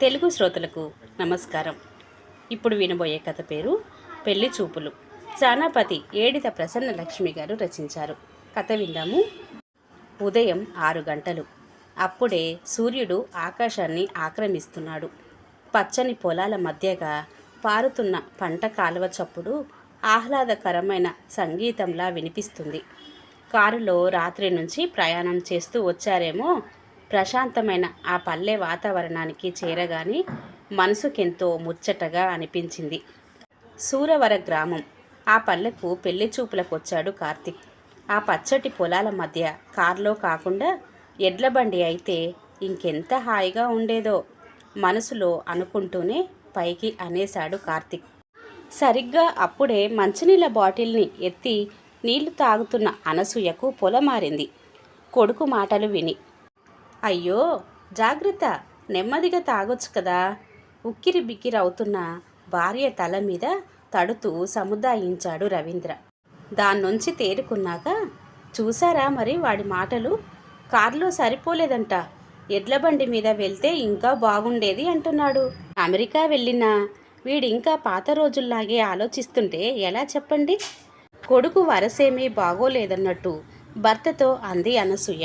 తెలుగు శ్రోతలకు నమస్కారం. ఇప్పుడు వినబోయే కథ పేరు పెళ్ళి చూపులు. సానాపతి ఏడిత ప్రసన్న లక్ష్మి గారు రచించారు. కథ విందాము. ఉదయం ఆరు గంటలు. అప్పుడే సూర్యుడు ఆకాశాన్ని ఆక్రమిస్తున్నాడు. పచ్చని పొలాల మధ్యగా పారుతున్న పంట కాలువ చప్పుడు ఆహ్లాదకరమైన సంగీతంలా వినిపిస్తుంది. కారులో రాత్రి నుంచి ప్రయాణం చేస్తూ వచ్చారేమో ప్రశాంతమైన ఆ పల్లె వాతావరణానికి చేరగానే మనసుకెంతో ముచ్చటగా అనిపించింది. సూరవర గ్రామం. ఆ పల్లెకు పెళ్ళి చూపులకు వచ్చాడు కార్తిక్. ఆ పచ్చటి పొలాల మధ్య కారులో కాకుండా ఎడ్ల బండి అయితే ఇంకెంత హాయిగా ఉండేదో మనసులో అనుకుంటూనే పైకి అనేశాడు కార్తిక్. సరిగ్గా అప్పుడే మంచినీళ్ళ బాటిల్ని ఎత్తి నీళ్ళు తాగుతున్న అనసూయకు పొలమారింది. కొడుకు మాటలు విని అయ్యో జాగ్రత్త. నెమ్మదిగా తాగొచ్చు కదా. ఉక్కిరి బిక్కిరి అవుతున్న భార్య తల మీద తడుతూ సముదాయించాడు రవీంద్ర. దాన్నుంచి తేరుకున్నాక చూసారా మరి వాడి మాటలు? కారులో సరిపోలేదంట. ఎడ్ల బండి మీద వెళ్తే ఇంకా బాగుండేది అంటున్నాడు. అమెరికా వెళ్ళినా వీడింకా పాత రోజుల్లాగే ఆలోచిస్తుంటే ఎలా చెప్పండి? కొడుకు వరసేమీ బాగోలేదన్నట్టు భర్తతో అంది అనసూయ.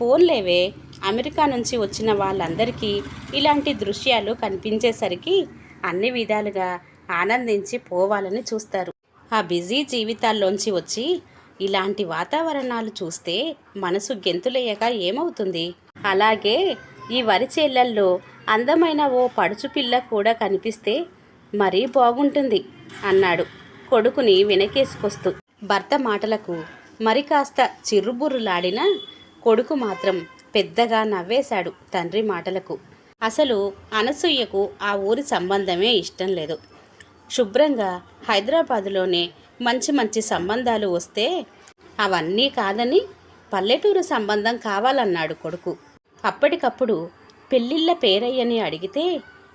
పోన్లేవే అమెరికా నుంచి వచ్చిన వాళ్ళందరికీ ఇలాంటి దృశ్యాలు కనిపించేసరికి అన్ని విధాలుగా ఆనందించి పోవాలని చూస్తారు. ఆ బిజీ జీవితాల్లోంచి వచ్చి ఇలాంటి వాతావరణాలు చూస్తే మనసు గెంతులేయక ఏమవుతుంది? అలాగే ఈ వరి చేలల్లో అందమైన ఓ పడుచు పిల్ల కూడా కనిపిస్తే మరీ బాగుంటుంది అన్నాడు కొడుకుని వెనకేసుకొస్తూ. భర్త మాటలకు మరి కాస్త చిర్రుబుర్రులాడిన కొడుకు మాత్రం పెద్దగా నవ్వేశాడు తండ్రి మాటలకు. అసలు అనసూయకు ఆ ఊరి సంబంధమే ఇష్టం లేదు. శుభ్రంగా హైదరాబాదులోనే మంచి మంచి సంబంధాలు వస్తే అవన్నీ కాదని పల్లెటూరు సంబంధం కావాలన్నాడు కొడుకు. అప్పటికప్పుడు పెళ్ళిళ్ళ పేరయ్యని అడిగితే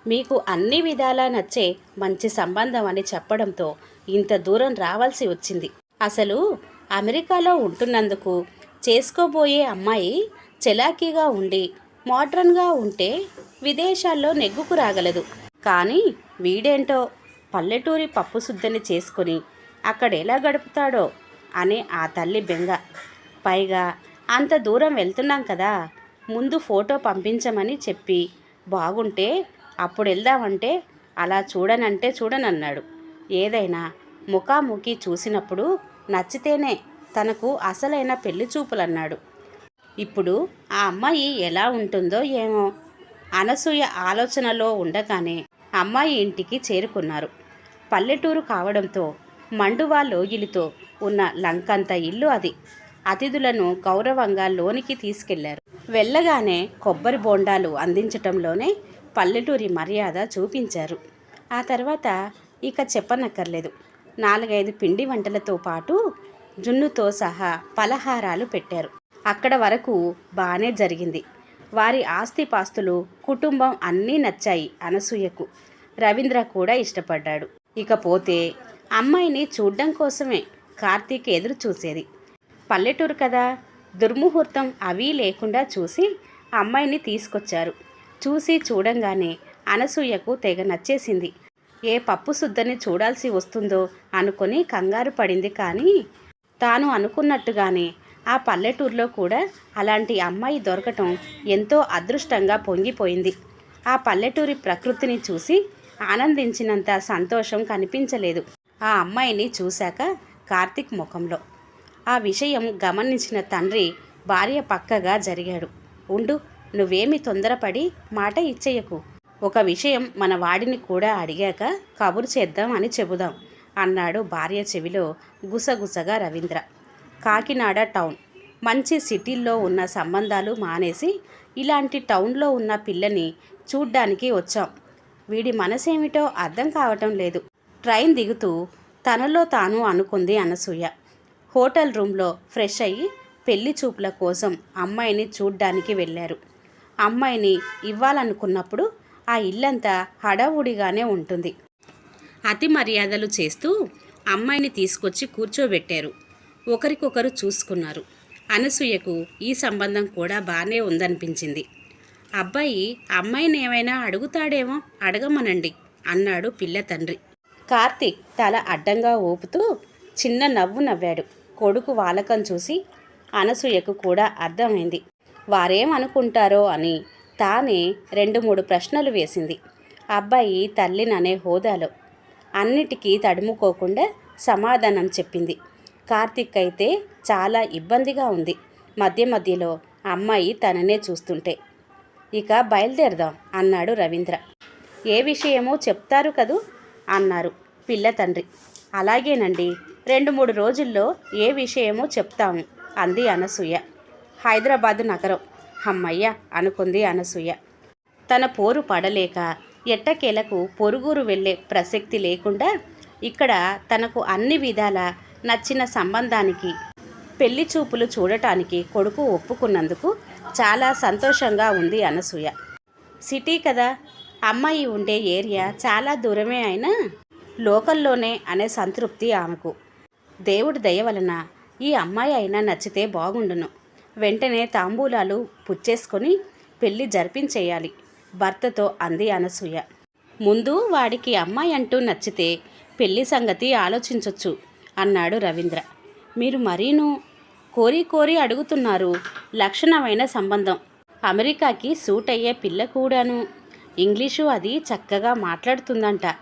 మీకు అన్ని విధాలా నచ్చే మంచి సంబంధం అని చెప్పడంతో ఇంత దూరం రావాల్సి వచ్చింది. అసలు అమెరికాలో ఉంటున్నందుకు చేసుకోబోయే అమ్మాయి చెలాకీగా ఉండి మోడ్రన్గా ఉంటే విదేశాల్లో నెగ్గుకు రాగలదు. కానీ వీడేంటో పల్లెటూరి పప్పు శుద్ధిని చేసుకుని అక్కడ ఎలా గడుపుతాడో అనే ఆ తల్లి బెంగ. పైగా అంత దూరం వెళ్తున్నాం కదా ముందు ఫోటో పంపించమని చెప్పి బాగుంటే అప్పుడు వెళ్దామంటే అలా చూడనంటే చూడనన్నాడు. ఏదైనా ముఖాముఖి చూసినప్పుడు నచ్చితేనే తనకు అసలైన పెళ్ళి చూపులన్నాడు. ఇప్పుడు ఆ అమ్మాయి ఎలా ఉంటుందో ఏమో అనసూయ ఆలోచనలో ఉండగానే అమ్మాయి ఇంటికి చేరుకున్నారు. పల్లెటూరు కావడంతో మండువా లోగిలితో ఉన్న లంకంత ఇల్లు అది. అతిథులను గౌరవంగా లోనికి తీసుకెళ్ళారు. వెళ్ళగానే కొబ్బరి బోండాలు అందించటంలోనే పల్లెటూరి మర్యాద చూపించారు. ఆ తర్వాత ఇక చెప్పనక్కర్లేదు. నాలుగైదు పిండి వంటలతో పాటు జున్నుతో సహా పలహారాలు పెట్టారు. అక్కడ వరకు బాగానే జరిగింది. వారి ఆస్తిపాస్తులు కుటుంబం అన్నీ నచ్చాయి అనసూయకు. రవీంద్ర కూడా ఇష్టపడ్డాడు. ఇకపోతే అమ్మాయిని చూడ్డం కోసమే కార్తీక్ ఎదురు చూసేది. పల్లెటూరు కదా దుర్ముహూర్తం అవి లేకుండా చూసి అమ్మాయిని తీసుకొచ్చారు. చూసి చూడంగానే అనసూయకు తెగ నచ్చేసింది. ఏ పప్పు శుద్ధని చూడాల్సి వస్తుందో అనుకొని కంగారు పడింది కానీ తాను అనుకున్నట్టుగానే ఆ పల్లెటూరులో కూడా అలాంటి అమ్మాయి దొరకటం ఎంతో అదృష్టంగా పొంగిపోయింది. ఆ పల్లెటూరి ప్రకృతిని చూసి ఆనందించినంత సంతోషం కనిపించలేదు. ఆ అమ్మాయిని చూశాక కార్తిక్ ముఖంలో. ఆ విషయం గమనించిన తండ్రి భార్య పక్కగా జరిగాడు. ఉండు నువ్వేమి తొందరపడి మాట ఇచ్చేయకు. ఒక విషయం మన వాడిని కూడా అడిగాక కబురు చేద్దాం అని చెబుదాం అన్నాడు భార్య చెవిలో గుసగుసగా రవీంద్ర. కాకినాడ టౌన్. మంచి సిటీల్లో ఉన్న సంబంధాలు మానేసి ఇలాంటి టౌన్లో ఉన్న పిల్లని చూడ్డానికి వచ్చాం. వీడి మనసేమిటో అర్థం కావటం లేదు. ట్రైన్ దిగుతూ తనలో తాను అనుకుంది అనసూయ. హోటల్ రూమ్లో ఫ్రెష్ అయ్యి పెళ్ళి చూపుల కోసం అమ్మాయిని చూడ్డానికి వెళ్ళారు. అమ్మాయిని ఇవ్వాలనుకున్నప్పుడు ఆ ఇల్లంతా హడావుడిగానే ఉంటుంది. అతి మర్యాదలు చేస్తూ అమ్మాయిని తీసుకొచ్చి కూర్చోబెట్టారు. ఒకరికొకరు చూసుకున్నారు. అనసూయకు ఈ సంబంధం కూడా బాగానే ఉందనిపించింది. అబ్బాయి అమ్మాయిని ఏమైనా అడుగుతాడేమో అడగమనండి అన్నాడు పిల్ల తండ్రి. కార్తీక్ తల అడ్డంగా ఊపుతూ చిన్న నవ్వు నవ్వాడు. కొడుకు వాలకం చూసి అనసూయకు కూడా అర్థమైంది. వారేమనుకుంటారో అని తానే రెండు మూడు ప్రశ్నలు వేసింది. అబ్బాయి తల్లిననే హోదాలో అన్నిటికీ తడుముకోకుండా సమాధానం చెప్పింది. కార్తిక్ అయితే చాలా ఇబ్బందిగా ఉంది. మధ్య మధ్యలో అమ్మాయి తననే చూస్తుంటే. ఇక బయలుదేరదాం అన్నాడు రవీంద్ర. ఏ విషయమో చెప్తారు కదూ? అన్నారు పిల్ల తండ్రి. అలాగేనండి. రెండు మూడు రోజుల్లో ఏ విషయమో చెప్తాము అంది అనసూయ. హైదరాబాద్ నగరం. అమ్మయ్య అనుకుంది అనసూయ. తన పోరు పడలేక ఎట్టకేలకు పొరుగురు వెళ్ళే ప్రసక్తి లేకుండా ఇక్కడ తనకు అన్ని విధాల నచ్చిన సంబంధానికి పెళ్ళి చూపులు చూడటానికి కొడుకు ఒప్పుకున్నందుకు చాలా సంతోషంగా ఉంది అనసూయ. సిటీ కదా అమ్మాయి ఉండే ఏరియా చాలా దూరమే అయినా లోకల్లోనే అనే సంతృప్తి ఆమెకు. దేవుడి దయ వలన ఈ అమ్మాయి అయినా నచ్చితే బాగుండును. వెంటనే తాంబూలాలు పుచ్చేసుకొని పెళ్ళి జరిపించేయాలి భర్తతో అంది అనసూయ. ముందు వాడికి అమ్మాయి అంటూ నచ్చితే పెళ్ళి సంగతి ఆలోచించొచ్చు. అన్నాడు రవీంద్ర. మీరు మరీను? కోరి కోరి అడుగుతున్నారు. లక్షణమైన సంబంధం. అమెరికాకి సూట్ అయ్యే పిల్ల కూడాను. ఇంగ్లీషు అది చక్కగా మాట్లాడుతుందంట.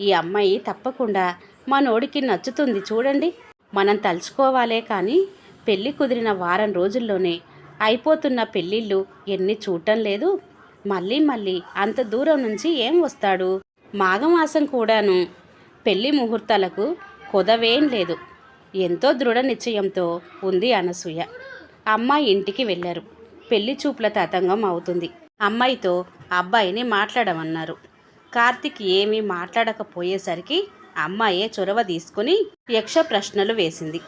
ఈ అమ్మాయి తప్పకుండా మనోడికి నచ్చుతుంది చూడండి. మనం తలుచుకోవాలే కానీ పెళ్ళి కుదిరిన వారం రోజుల్లోనే అయిపోతున్న పెళ్ళిళ్ళు ఎన్ని చూడటం లేదు. మళ్ళీ మళ్ళీ అంత దూరం నుంచి ఏం వస్తాడు? మాఘమాసం కూడాను. పెళ్ళి ముహూర్తాలకు కొదవేం లేదు. ఎంతో దృఢ నిశ్చయంతో ఉంది అనసూయ. అమ్మాయి ఇంటికి వెళ్ళారు. పెళ్ళి చూపుల తతంగం అవుతుంది. అమ్మాయితో అబ్బాయిని మాట్లాడమన్నారు. కార్తిక్ ఏమీ మాట్లాడకపోయేసరికి అమ్మాయే చొరవ తీసుకుని యక్ష ప్రశ్నలు వేసింది.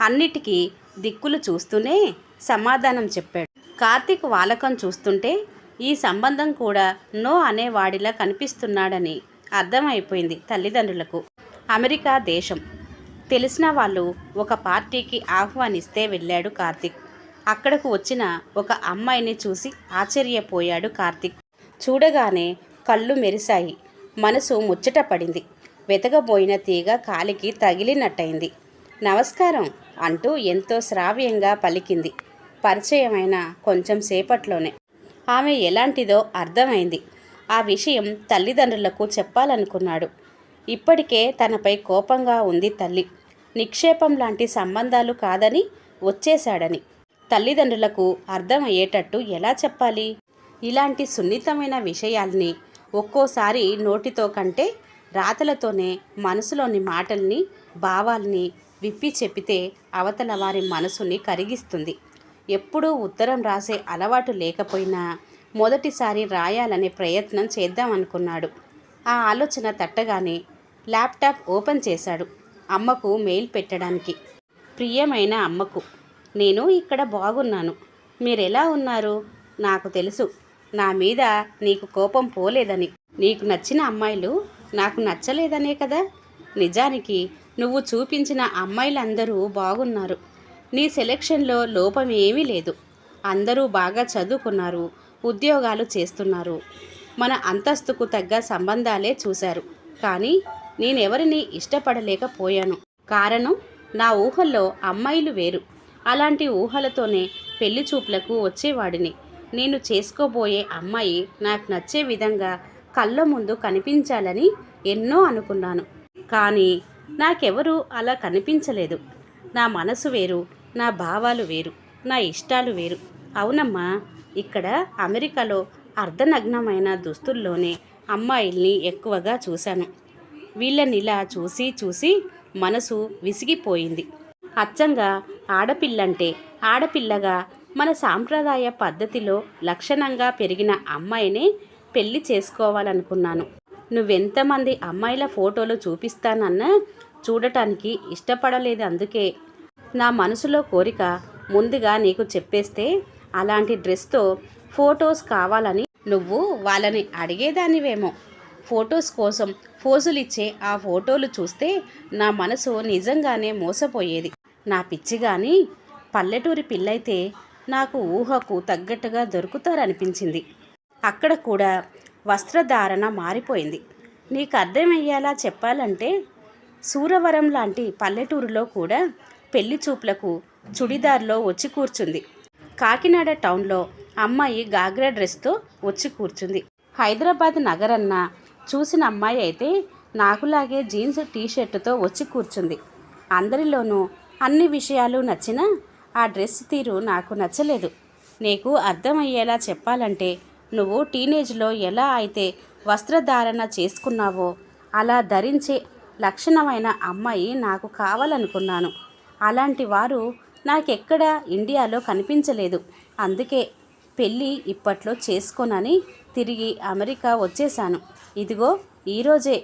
అన్నిటికీ దిక్కులు చూస్తూనే సమాధానం చెప్పాడు. కార్తిక్ వాలకం చూస్తుంటే ఈ సంబంధం కూడా నో అనేవాడిలా కనిపిస్తున్నాడని అర్థమైపోయింది తల్లిదండ్రులకు. అమెరికా దేశం. తెలిసిన వాళ్ళు ఒక పార్టీకి ఆహ్వానిస్తే వెళ్ళాడు కార్తిక్. అక్కడకు వచ్చిన ఒక అమ్మాయిని చూసి ఆశ్చర్యపోయాడు కార్తిక్. చూడగానే కళ్ళు మెరిశాయి. మనసు ముచ్చట పడింది. వెతకబోయిన తీగ కాలికి తగిలినట్టయింది. నమస్కారం అంటూ ఎంతో శ్రావ్యంగా పలికింది. పరిచయమైన కొంచెం సేపట్లోనే. ఆమె ఎలాంటిదో అర్థమైంది. ఆ విషయం తల్లిదండ్రులకు చెప్పాలనుకున్నాడు. ఇప్పటికే తనపై కోపంగా ఉంది తల్లి. నిక్షేపం లాంటి సంబంధాలు కాదని వచ్చేశాడని. తల్లిదండ్రులకు అర్థమయ్యేటట్టు ఎలా చెప్పాలి? ఇలాంటి సున్నితమైన విషయాల్ని ఒక్కోసారి నోటితో కంటే రాతలతోనే మనసులోని మాటల్ని భావాల్ని విప్పి చెప్పితే అవతల వారి మనసుని కరిగిస్తుంది. ఎప్పుడూ ఉత్తరం రాసే అలవాటు లేకపోయినా మొదటిసారి రాయాలనే ప్రయత్నం చేద్దామనుకున్నాడు. ఆ ఆలోచన తట్టగానే ల్యాప్టాప్ ఓపెన్ చేశాడు. అమ్మకు మెయిల్ పెట్టడానికి. ప్రియమైన అమ్మకు నేను ఇక్కడ బాగున్నాను. మీరెలా ఉన్నారు? నాకు తెలుసు. నా మీద నీకు కోపం పోలేదని. నీకు నచ్చిన అమ్మాయిలు నాకు నచ్చలేదనే కదా? నిజానికి నువ్వు చూపించిన అమ్మాయిలందరూ బాగున్నారు. నీ సెలెక్షన్లో లోపం ఏమీ లేదు. అందరూ బాగా చదువుకున్నారు ఉద్యోగాలు చేస్తున్నారు. మన అంతస్తుకు తగ్గ సంబంధాలే చూశారు. కానీ నేనెవరిని ఇష్టపడలేకపోయాను. కారణం నా ఊహల్లో అమ్మాయిలు వేరు. అలాంటి ఊహలతోనే పెళ్ళి చూపులకు వచ్చేవాడిని. నేను చేసుకోబోయే అమ్మాయి నాకు నచ్చే విధంగా కళ్ళ ముందు కనిపించాలని ఎన్నో అనుకున్నాను. కానీ నాకెవరూ అలా కనిపించలేదు. నా మనసు వేరు నా భావాలు వేరు నా ఇష్టాలు వేరు. అవునమ్మా ఇక్కడ అమెరికాలో అర్ధనగ్నమైన దుస్తుల్లోనే అమ్మాయిల్ని ఎక్కువగా చూశాను. వీళ్ళనిలా చూసి చూసి మనసు విసిగిపోయింది. అచ్చంగా ఆడపిల్లంటే ఆడపిల్లగా మన సాంప్రదాయ పద్ధతిలో లక్షణంగా పెరిగిన అమ్మాయినే పెళ్ళి చేసుకోవాలనుకున్నాను. నువ్వెంతమంది అమ్మాయిల ఫోటోలు చూపిస్తానన్నా చూడటానికి ఇష్టపడలేదు అందుకే. నా మనసులో కోరిక ముందుగా నీకు చెప్పేస్తే అలాంటి డ్రెస్తో ఫోటోస్ కావాలని నువ్వు వాళ్ళని అడిగేదానివేమో. ఫోటోస్ కోసం ఫోజులు ఇచ్చే ఆ ఫోటోలు చూస్తే నా మనసు నిజంగానే మోసపోయేది. నా పిచ్చి కానీ పల్లెటూరి పిల్లైతే నాకు ఊహకు తగ్గట్టుగా దొరుకుతారనిపించింది. అక్కడ కూడా వస్త్రధారణ మారిపోయింది. నీకు అర్థమయ్యేలా చెప్పాలంటే సూరవరం లాంటి పల్లెటూరులో కూడా పెళ్ళి చూపులకు చుడిదార్లో వచ్చి కూర్చుంది. కాకినాడ టౌన్లో అమ్మాయి గాగ్రా డ్రెస్తో వచ్చి కూర్చుంది. హైదరాబాద్ నగరన్నా చూసిన అమ్మాయి అయితే నాకులాగే జీన్స్ టీషర్టుతో వచ్చి కూర్చుంది. అందరిలోనూ అన్ని విషయాలు నచ్చినా ఆ డ్రెస్ తీరు నాకు నచ్చలేదు. నీకు అర్థమయ్యేలా చెప్పాలంటే నువ్వు టీనేజ్లో ఎలా అయితే వస్త్రధారణ చేసుకున్నావో అలా ధరించే లక్షణమైన అమ్మాయి నాకు కావాలనుకున్నాను. అలాంటి వారు నాకెక్కడ ఇండియాలో కనిపించలేదు. అందుకే పెళ్ళి ఇప్పట్లో చేసుకోనని తిరిగి అమెరికా వచ్చేశాను. ఇదిగో ఈరోజే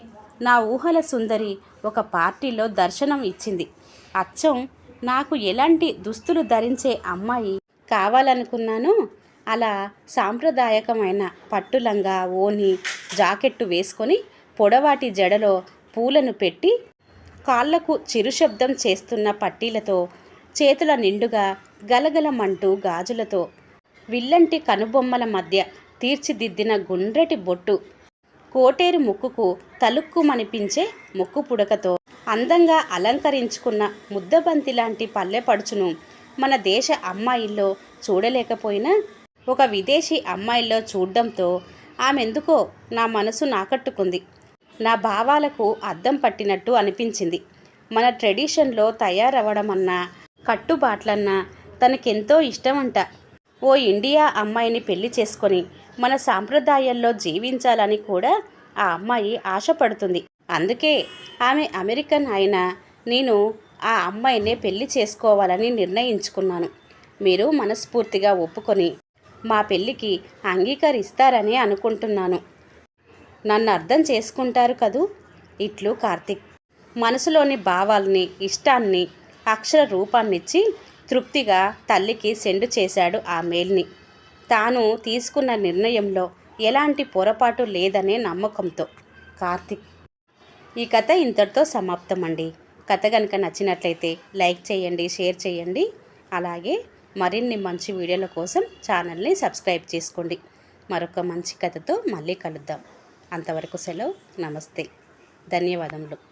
నా ఊహల సుందరి ఒక పార్టీలో దర్శనం ఇచ్చింది. అచ్చం నాకు ఎలాంటి దుస్తులు ధరించే అమ్మాయి కావాలనుకున్నాను? అలా సాంప్రదాయకమైన పట్టులంగా ఓని జాకెట్టు వేసుకొని పొడవాటి జడలో పూలను పెట్టి కాళ్ళకు చిరుశబ్దం చేస్తున్న పట్టీలతో చేతుల నిండుగా గలగలమంటూ గాజులతో విల్లంటి కనుబొమ్మల మధ్య తీర్చిదిద్దిన గుండ్రటి బొట్టు కోటేరు ముక్కుకు తలుక్కుమనిపించే ముక్కు పుడకతో అందంగా అలంకరించుకున్న ముద్దబంతి లాంటి పల్లెపడుచును మన దేశ అమ్మాయిల్లో చూడలేకపోయినా ఒక విదేశీ అమ్మాయిల్లో చూడడంతో ఆమెందుకో నా మనసు నాకట్టుకుంది. నా భావాలకు అద్దం పట్టినట్టు అనిపించింది. మన ట్రెడిషన్లో తయారవ్వడం అన్నా కట్టుబాట్లన్నా తనకెంతో ఇష్టమంట. ఓ ఇండియా అమ్మాయిని పెళ్ళి చేసుకొని మన సాంప్రదాయాల్లో జీవించాలని కూడా ఆ అమ్మాయి ఆశపడుతుంది. అందుకే ఆమె అమెరికన్ అయినా నేను ఆ అమ్మాయినే పెళ్ళి చేసుకోవాలని నిర్ణయించుకున్నాను. మీరు మనస్ఫూర్తిగా ఒప్పుకొని మా పెళ్ళికి అంగీకరిస్తారని అనుకుంటున్నాను. నన్ను అర్థం చేసుకుంటారు కదూ? ఇట్లు కార్తిక్. మనసులోని భావాల్ని ఇష్టాన్ని అక్షర రూపాన్నిచ్చి తృప్తిగా తల్లికి సెండు చేశాడు ఆ మేల్ని. తాను తీసుకున్న నిర్ణయంలో ఎలాంటి పొరపాటు లేదనే నమ్మకంతో. కార్తిక్. ఈ కథ ఇంతటితో సమాప్తం అండి కథ కనుక నచ్చినట్లయితే లైక్ చేయండి షేర్ చేయండి. అలాగే మరిన్ని మంచి వీడియోల కోసం ఛానల్ని సబ్స్క్రైబ్ చేసుకోండి. మరొక మంచి కథతో మళ్ళీ కలుద్దాం. అంతవరకు సెలవు. నమస్తే. ధన్యవాదములు.